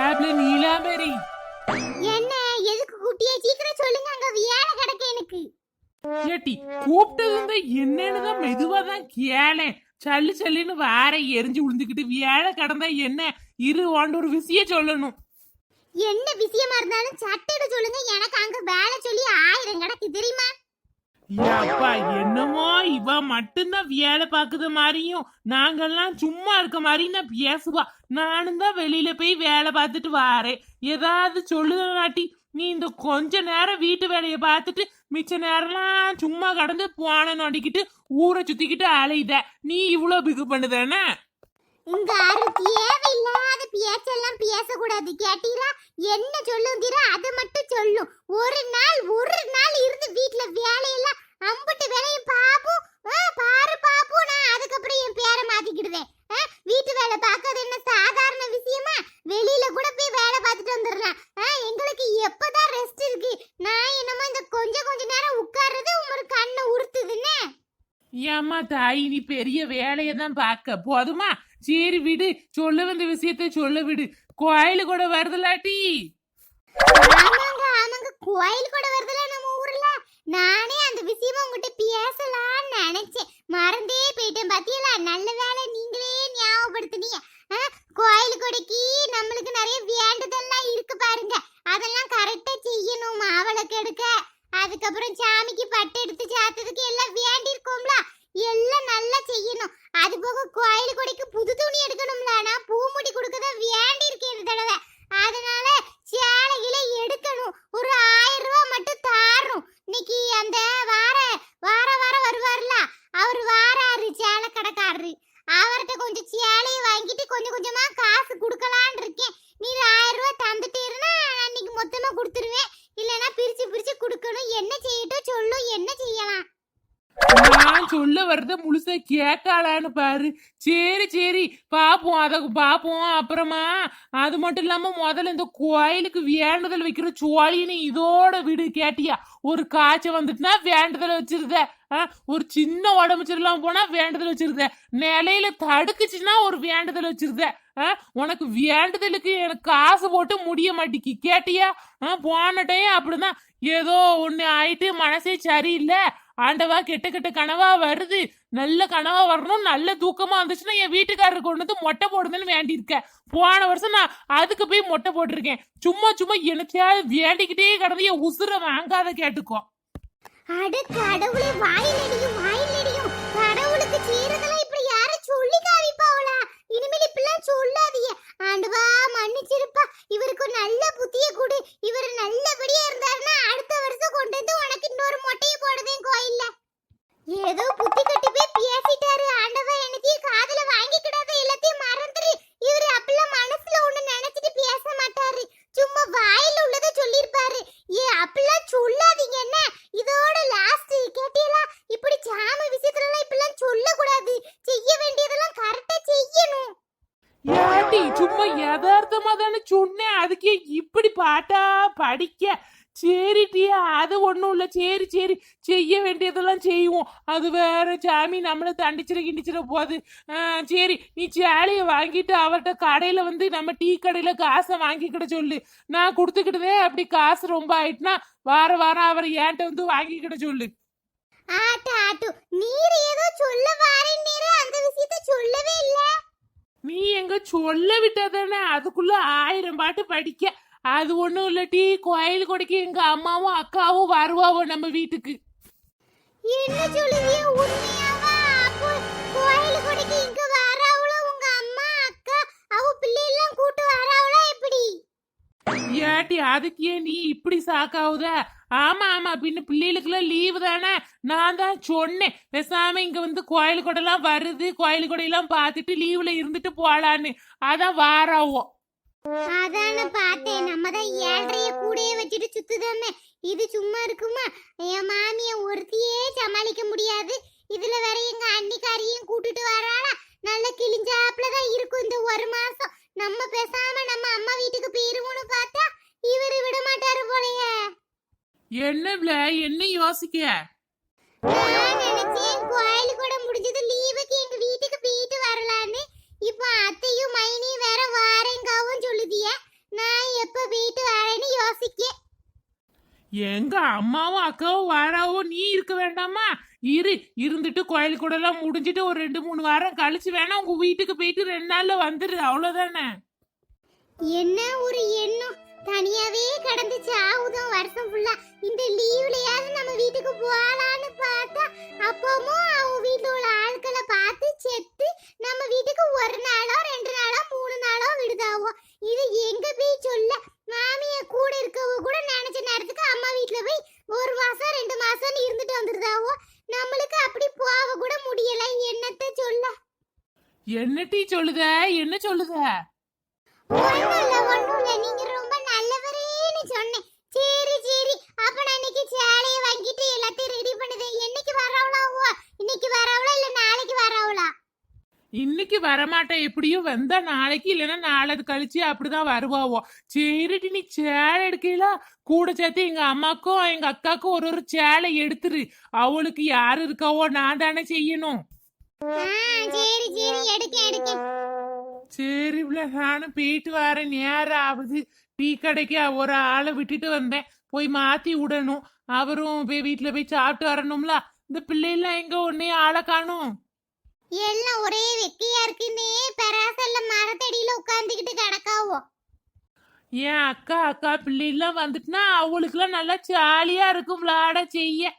ஏப்ல நீலாமேரி என்ன எதுக்கு கூட்டியா சீக்கிரம் சொல்லுங்க அங்க வேலை கிடக்கு எனக்கு. ஏட்டி கூப்பிட்டது இருந்தா என்னன்னு தான் மெதுவா தான் கேளேன் சல்லு சல்லுன்னு வார எரிஞ்சு விழுந்துக்கிட்டு வேலை கடந்தா என்ன? இரு உன்ட ஒரு விஷயம் சொல்லணும். என்ன விஷயமா இருந்தாலும் சட்டையிட சொல்லுங்க எனக்கு அங்க வேலை சொல்லி ஆயிரம் கிடக்கு தெரியுமா? அப்பா என்னமோ இவ மட்டும்தான் வேலை பாக்குது மாதிரியும் நாங்கெல்லாம் சும்மா இருக்க மாதிரி நான் பேசுவா. நானும் தான் வெளியில போய் வேலை பார்த்துட்டு வாரேன். ஏதாவது சொல்லுதாட்டி நீ இந்த கொஞ்ச நேரம் வீட்டு வேலையை பார்த்துட்டு மிச்ச நேரம்லாம் சும்மா கடந்து போன நடிக்கிட்டு ஊரை சுத்திக்கிட்டு அலையுத. நீ இவ்வளோ பிகு பண்ணுதானே உங்க யாரும் தேவையில்லாத பேச்செல்லாம் பேசக்கூடாது. கேட்டீங்களா என்ன சொல்லும் அதை மட்டும் சொல்லும். ஒரு நாள் ஒரு நாள் இருந்து வீட்டுல வேலையெல்லாம் அம்புட்டு வேலையும் பாப்போம் ஆ, பாரு பாப்போம் நான் அதுக்கப்புறம் என் பேரை மாத்திக்கிடுவேன். வீட்டு வேலை பார்க்கறது என்ன சாதாரண விஷயமா? வெளியில கூட போய் வேலை பார்த்துட்டு வந்துடலாம். எங்களுக்கு எப்பதான் ரெஸ்ட் இருக்கு? நான் என்னமோ இந்த கொஞ்சம் கொஞ்ச நேரம் உட்கார்றது உங்களுக்கு கண்ணை உறுத்துதுன்னு. ஏம்மா தாய் நீ பெரிய வேலையை தான் பார்க்க. போதுமா? சரி விடு. சொல்ல வந்த விஷயத்த சொல்ல விடு. கோயிலு கூட வருதுலாட்டி ஆமாங்க ஆமாங்க. கோயில் கூட வருதுல நம்ம ஊர்ல நானே அந்த விஷயமா உங்ககிட்ட பேசலாம்னு நினைச்சேன் மறந்தே போயிட்டேன் பாத்தீங்களா நல்ல வேலை நீங்களே ஞாபகப்படுத்துனீங்க ஆ, கோயில் கொடைக்கு நம்மளுக்கு நிறைய வேண்டுதல்லாம் இருக்கு பாருங்க அதெல்லாம் கரெக்டா செய்யணும் மாவளக்கு எடுக்க அதுக்கப்புறம் சாமிக்கு பட்டு எடுத்து சாத்ததுக்கு எல்லாம் வேண்டி இருக்கோம்ல எல்லாம் நல்லா செய்யணும் அது போக கோயில் கொடைக்கு புது துணி எடுக்கணும்ல நான் பூமுடி கொடுக்க தான் வேண்டி இருக்கேன் இந்த தடவை அதனால சேலைகளை எடுக்கணும் ஒரு ஆயிரம் ரூபாய் மட்டும் தாரும் இன்னைக்கு அந்த வார வார வாரம் வருவார்ல அவர் வாராரு சேலை கடைக்காரரு அவர்கிட்ட கொஞ்சம் சேலையை வாங்கிட்டு கொஞ்சம் கொஞ்சமா காசு கொடுக்கலான்னு இருக்கேன் நீ ஆயிரம் ரூபாய் தந்துட்டீருன்னா நான் இன்னைக்கு மொத்தமா கொடுத்துருவேன் இல்லைன்னா பிரிச்சு பிரிச்சு கொடுக்கணும் என்ன செய்யட்டும் சொல்லும் என்ன செய்யலாம் நான் சொல்ல வரத முழுசா கேட்காளான்னு பாரு. சரி சரி பாப்போம். அதை பாப்போம். அப்புறமா அது மட்டும் இல்லாம முதல்ல இந்த கோயிலுக்கு வேண்டுதல் வைக்கிற சோழின்னு இதோட விடு கேட்டியா. ஒரு காய்ச்சல் வந்துட்டுனா வேண்டுதல் வச்சிருந்த ஆ, ஒரு சின்ன உடம்பு சரியில்லாம போனா வேண்டுதல் வச்சிருந்த நிலையில தடுக்குச்சுன்னா ஒரு வேண்டுதல் வச்சிருந்த ஆ, உனக்கு வேண்டுதலுக்கு எனக்கு காசு போட்டு முடிய மாட்டேங்கி கேட்டியா? ஆ, போன டைம் அப்படிதான் ஏதோ ஒண்ணு ஆயிட்டு மனசே சரியில்லை. ஆண்டவா கெட்ட கெட்ட கனவா வருது. நல்ல கனவா வரணும் நல்ல தூக்கமா வந்துச்சுன்னா என் வீட்டுக்காரருக்கு கொண்டு வந்து மொட்டை போடுதுன்னு வேண்டியிருக்க போன வருஷம் நான் அதுக்கு போய் மொட்டை போட்டிருக்கேன். சும்மா சும்மா எனக்கையாவது வேண்டிக்கிட்டே கிடந்து என் உசுரை வாங்காத கேட்டுக்கோ. அட கடவுளே வாயிலடியும் வாயிலடியும் கடவுளுக்கு சீரதெல்லாம் இப்படி யாரும் சொல்லி காமிப்பாவளா இனிமேல் இப்படிலாம் சொல்லாதீங்க. ஆண்டவா மன்னிச்சிருப்பா. இவருக்கு நல்ல புத்திய கொடு. இவர் நல்லபடியா இருந்தாருன்னா அடுத்த வருஷம் கொண்டு வந்து உனக்கு இன்னொரு மொட்டையை போடுதேன் கோயில்ல. ஏதோ புத்தி கட்டி போய் பேசிட்டாரு ஆண்டவா எனத்தையும் காதுல வாங்கிக்கிடாத எல்லாத்தையும் மறந்துரு இவரு அப்பெல்லாம் மனசுல ஒண்ணு நினைச்சிட்டு பேச மாட்டாரு சும்மா வாயில உள்ளதை சொல்லிருப்பாரு ஏ அப்பெல்லாம் சொல்லாதீங்க என்ன இதோட லாஸ்ட் கேட்டீங்களா இப்படி ஜாம விஷயத்துல எல்லாம் இப்படிலாம் சொல்லக்கூடாது செய்ய வேண்டியதெல்லாம் கரெக்டா செய்யணும் ஏட்டி சும்மா யதார்த்தமா தானே சொன்னேன் அதுக்கே இப்படி பாட்டா படிக்க சரிட்டியா அது ஒண்ணும் இல்ல. சரி சரி. செய்ய வேண்டியதெல்லாம் செய்வோம். அது வேற சாமி நம்மள தண்டிச்சிட கிண்டிச்சிட போகுது. சரி நீ சேலையை வாங்கிட்டு அவர்கிட்ட கடையில வந்து நம்ம டீ கடையில காசை வாங்கிக்கிட சொல்லு. நான் கொடுத்துக்கிட்டதே அப்படி காசு ரொம்ப ஆயிட்டுனா வார வாரம் அவர் என்கிட்ட வந்து வாங்கிக்கிட சொல்லு. ஆட்டு ஆட்டு. நீர் ஏதோ சொல்ல வாரேன் நீர் அந்த விஷயத்த சொல்லவே இல்ல. நீ எங்க சொல்ல விட்டதானே அதுக்குள்ள ஆயிரம் பாட்டு படிக்க. அது ஒண்ணும் இல்லட்டி கோயில் கொடைக்கு எங்க அம்மாவும் அக்காவும் வருவாவோ நம்ம வீட்டுக்கு. என்ன சொல்லுவிய? உண்மையாவா? அப்போ கோயில் கொடைக்கு இங்க வராவளோ? உங்க அம்மா அக்கா அவ பிள்ளை எல்லாம் கூட்டு வராவளா எப்படி? ஏட்டி அதுக்கு நீ இப்படி சாக்காவுத? ஆமா ஆமா பின்ன பிள்ளைகளுக்குலாம் லீவு தானே? நான் தான் சொன்னேன். பேசாம இங்க வந்து கோயில் கொடைலாம் வருது. கோயில் கொடையெல்லாம் பார்த்துட்டு லீவுல இருந்துட்டு போலான்னு. அதான் வாராவோ. அதான பார்த்தேன் நம்ம தான் ஏழ்றைய கூடயே வச்சுட்டு சுத்துதாமே. இது சும்மா இருக்குமா? என் மாமிய ஒருத்தியே சமாளிக்க முடியாது. இதுல வேற எங்க அன்னிக்காரியும் கூட்டிட்டு வராளா? நல்ல கிழிஞ்சாப்புல தான் இருக்கும் இந்த ஒரு மாசம். நம்ம பேசாம நம்ம அம்மா வீட்டுக்கு போயிருவோம்னு பார்த்தா இவரு விட மாட்டாரு போலயே. என்ன என்ன யோசிக்க? நான் நினைச்சேன் கோயில் கூட முடிஞ்சது எங்க அம்மாவும் அக்காவும் வாராவோ நீ இருக்க வேண்டாமா? இரு இருந்துட்டு கோயில் கூட எல்லாம் முடிஞ்சிட்டு ஒரு ரெண்டு மூணு வாரம் கழிச்சு வேணா உங்க வீட்டுக்கு போயிட்டு ரெண்டு நாள்ல வந்துரு அவ்வளவுதானே? என்ன ஒரு எண்ணம்? தனியாவே கடந்து சாவுதான் வருஷம் ஃபுல்லா இந்த லீவ்லயாவது நம்ம வீட்டுக்கு போகலான்னு பார்த்தா அப்பமும் அவங்க வீட்டுல உள்ள ஆட்களை பார்த்து செத்து நம்ம வீட்டுக்கு ஒரு நாளோ ரெண்டு நாளோ மூணு நாளோ விடுதாவோ இது எங்க போய் சொல்ல மாமிய கூட இருக்கவ கூட நினைச்ச நேரத்துக்கு அம்மா வீட்டுல போய் ஒரு மாசம் ரெண்டு மாசம் இருந்துட்டு வந்துருதாவோ நம்மளுக்கு அப்படி போக கூட முடியல என்னத்த சொல்ல என்ன டீ சொல்லுத என்ன சொல்லுத. நீங்க ரொம்ப நல்லவரேன்னு சொன்னேன். சரி, சரி. அப்ப நான் இன்னைக்கு சேலைய வாங்கிட்டு எல்லாத்தையும் ready பண்ணுதேன். என்னைக்கு வர்றாவளாவோ? இன்னைக்கு வர்றாவளா இல்ல நாளைக்கு வர்றாவளா? இன்னைக்கு வரமாட்டேன் எப்படியும் வந்தா நாளைக்கு இல்லைன்னா நாளது கழிச்சு அப்படிதான் வருவாவோ சரிடி நீ சேலை எடுக்கல கூட சேர்த்து எங்க அம்மாக்கும் எங்க அக்காக்கும் ஒரு ஒரு சேலை எடுத்துரு அவளுக்கு யாரு இருக்காவோ நான் தானே செய்யணும் சரி, சரி. எடுக்கேன், எடுக்கேன். சரி இவ்வளோ நானும் போயிட்டு வரேன். நேரம் ஆகுது டீ கடைக்கு ஒரு ஆளை விட்டுட்டு வந்தேன். போய் மாத்தி விடணும். அவரும் போய் வீட்டுல போய் சாப்பிட்டு வரணும்ல. இந்த பிள்ளைலாம் எங்க ஒன்னே ஆளை காணும்? எல்லாம் ஒரே வெக்கையா இருக்குன்னே பெராசல்ல மரத்தடியில உட்கார்ந்துகிட்டு கிடக்காவோ. என் அக்கா அக்கா பிள்ளைலாம் வந்துட்டுனா அவளுக்குலாம் நல்லா ஜாலியா இருக்கும். விளாட செய்ய.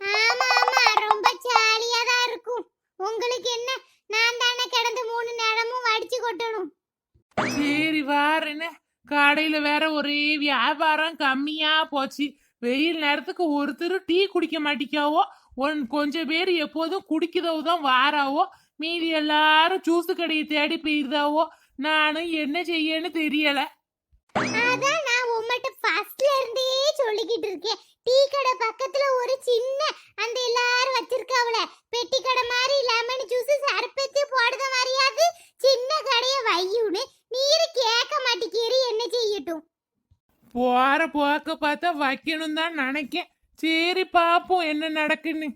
ஆமா ஆமா ரொம்ப ஜாலியா தான் இருக்கும். உங்களுக்கு என்ன? நான் தானே கிடந்து மூணு நேரமும் வடிச்சு கொட்டணும். சரி வாரேன்னு கடையில வேற ஒரே வியாபாரம் கம்மியா போச்சு. வெயில் நேரத்துக்கு ஒருத்தர் டீ குடிக்க மாட்டிக்காவோ? ஒன் கொஞ்சம் பேர் எப்போதும் குடிக்கிறதோ தான் வாராவோ? மீதி எல்லாரும் ஜூஸ் கடையை தேடி போயிருந்தாவோ? நானும் என்ன செய்யன்னு தெரியல. அதான் நான் ஃபர்ஸ்ட்ல இருந்தே சொல்லிக்கிட்டு இருக்கேன். டீ கடை பக்கத்துல ஒரு சின்ன அந்த எல்லாரும் வச்சிருக்காவல பெட்டி கடை மாதிரி லெமன் ஜூஸ் சர்பத்து போடுற மாதிரியாவது சின்ன கடைய வையுன்னு நீரு கேட்க மாட்டேங்கிறி என்ன செய்யட்டும்? போற போக்க பார்த்தா வைக்கணும் தான் நினைக்கேன். சரி பாப்போம் என்ன நடக்குன்னு.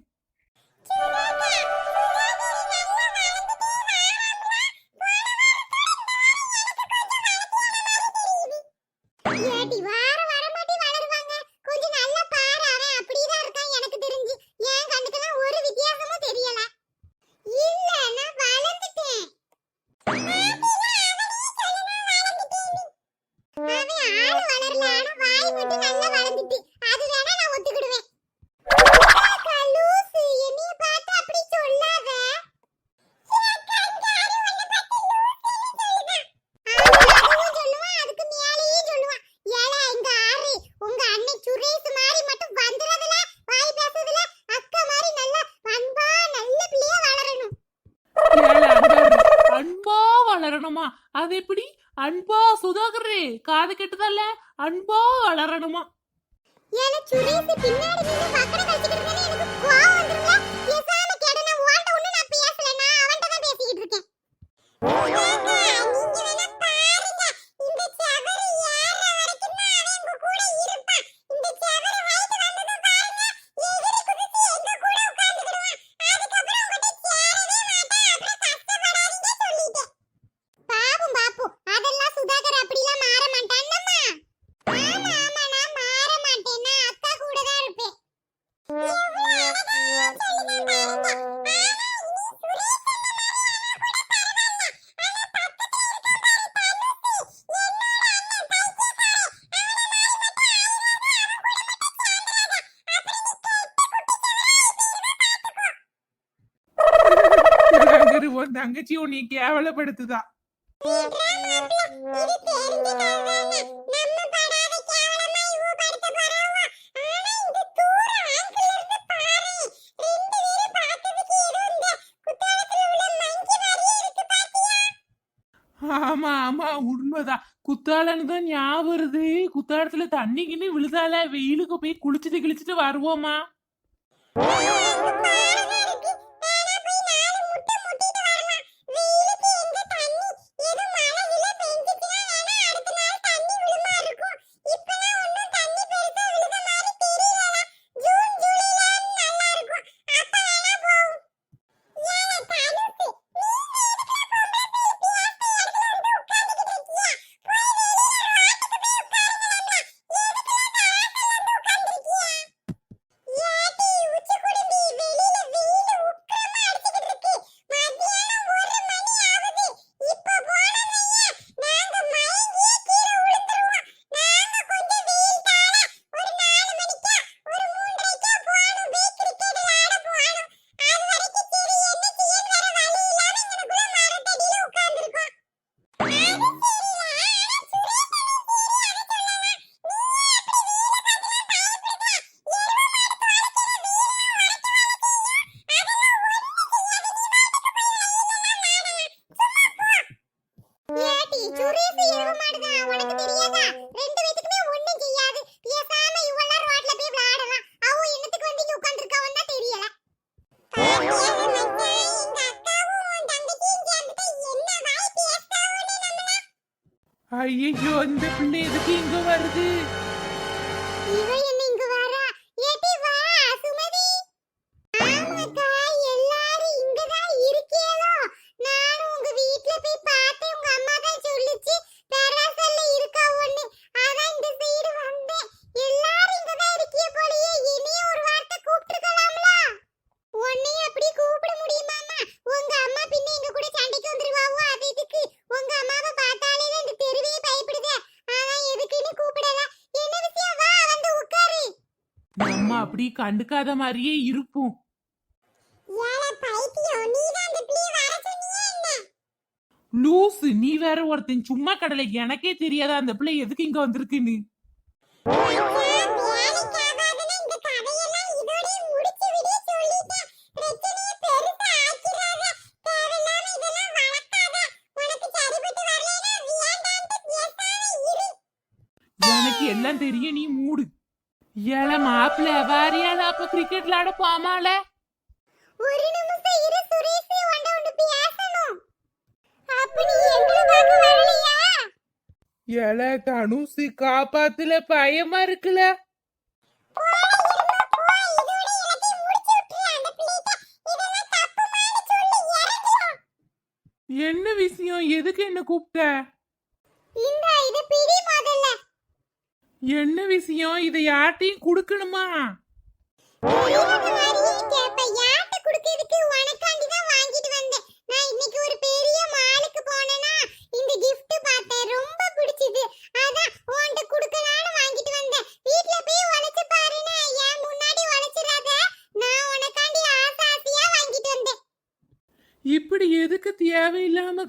வளரணுமா அது எப்படி? அன்பா சுதாகரே காது கெட்டதல்ல? அன்பா வளரணுமா எனக்கு உன் தங்கச்சி உன்னை கேவலப்படுத்துதா? ஆமா ஆமா உண்மைதான் குத்தாலன்னு தான் ஞாபகம் வருது. குத்தாலத்துல தண்ணி கிண்ணி விழுதால வெயிலுக்கு போய் குளிச்சுட்டு கிழிச்சிட்டு வருவோமா? ஐயோ அந்த பிள்ளை எதுக்கு இங்க வருது. இவ என்ன இங்க வரா ஏட்டி வா சுமதி ஆமாக்கா எல்லாரும் இங்க தான் இருக்கீங்களோ நானும் உங்க வீட்ல போய் பார்த்தேன் உங்க அம்மா தான் சொல்லுச்சு தெராசல்ல இருக்கா ஒண்ணு அதான் இந்த சைடு வந்தேன் எல்லாரும் இங்க தான் இருக்கிய போலயே இனியும் ஒரு வார்த்தை கூப்பிட்டுருக்கலாம்ல உன்னையும் அப்படி கூப்பிட முடியுமாமா உங்க அம்மா பின்ன எங்க கூட சண்டைக்கு வந்துருவாவோ அது இதுக்கு உங்க அம்மாவை பார்த்தாலே தான் இந்த தெருவே பயப்படுதே அதான் எதுக்குன்னு கூப்பிடல என்ன விஷயம் வா வந்து உட்காரு நம்ம அப்படி கண்டுக்காத மாதிரியே என்ன? லூசு நீ வேற ஒருத்தன் சும்மா கடலை. எனக்கே தெரியாதா அந்த பிள்ளை எதுக்கு இங்க வந்திருக்குன்னு? எனக்கு எல்லாம் தெரியும். நீ மூடு. ஏல மாப்பிள்ள வாரியால அப்ப கிரிக்கெட் விளையாட போமால ஒரு நிமிஷம் இரு சுரேஷ் ஒன்று பேசணும். அப்ப நீ எங்களை பார்க்க வரலையா? ஏல தனுசு காப்பாத்துல பயமா இருக்குல்ல? என்ன விஷயம்? எதுக்கு என்ன கூப்பிட்ட? என்ன விஷயம்? இதை யார்ட்டையும் கொடுக்கணுமா?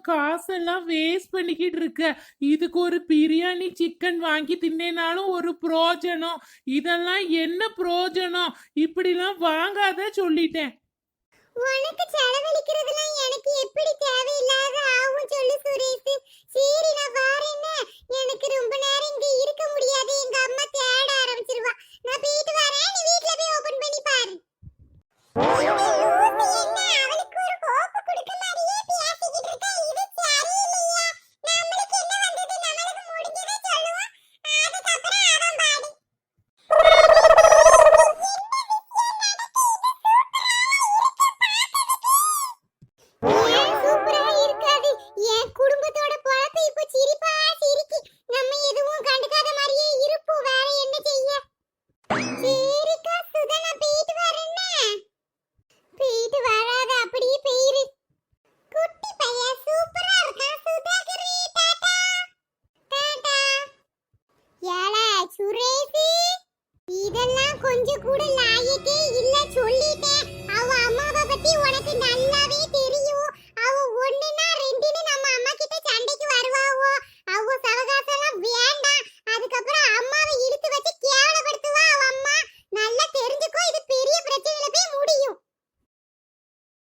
காசெல்லாம் வேஸ்ட் பண்ணிக்கிட்டு இருக்க. இதுக்கு ஒரு பிரியாணி சிக்கன் வாங்கி தின்னேனாலும் ஒரு புரோஜனம். இதெல்லாம் என்ன புரோஜனம்? இப்படிலாம் வாங்காத சொல்லிட்டேன். உனக்கு செலவழிக்கிறதுலாம் எனக்கு எப்படி தேவையில்லாத ஆகும் சொல்லு சுரேஷ். சரி நான் வாரேன்னு எனக்கு ரொம்ப நேரம் இங்க இருக்க முடியாது. எங்க அம்மா தேட ஆரம்பிச்சிருவா. நான் போயிட்டு வரேன். நீ வீட்ல போய் ஓபன் பண்ணி பாரு. கோப்பு கொடுக்க மாதிரியே பேசிக்கிட்டு இருக்கா இது சரியில்லையா நம்மளுக்கு கொஞ்சம் கூட லாயக்கே இல்ல சொல்லிட்டேன்.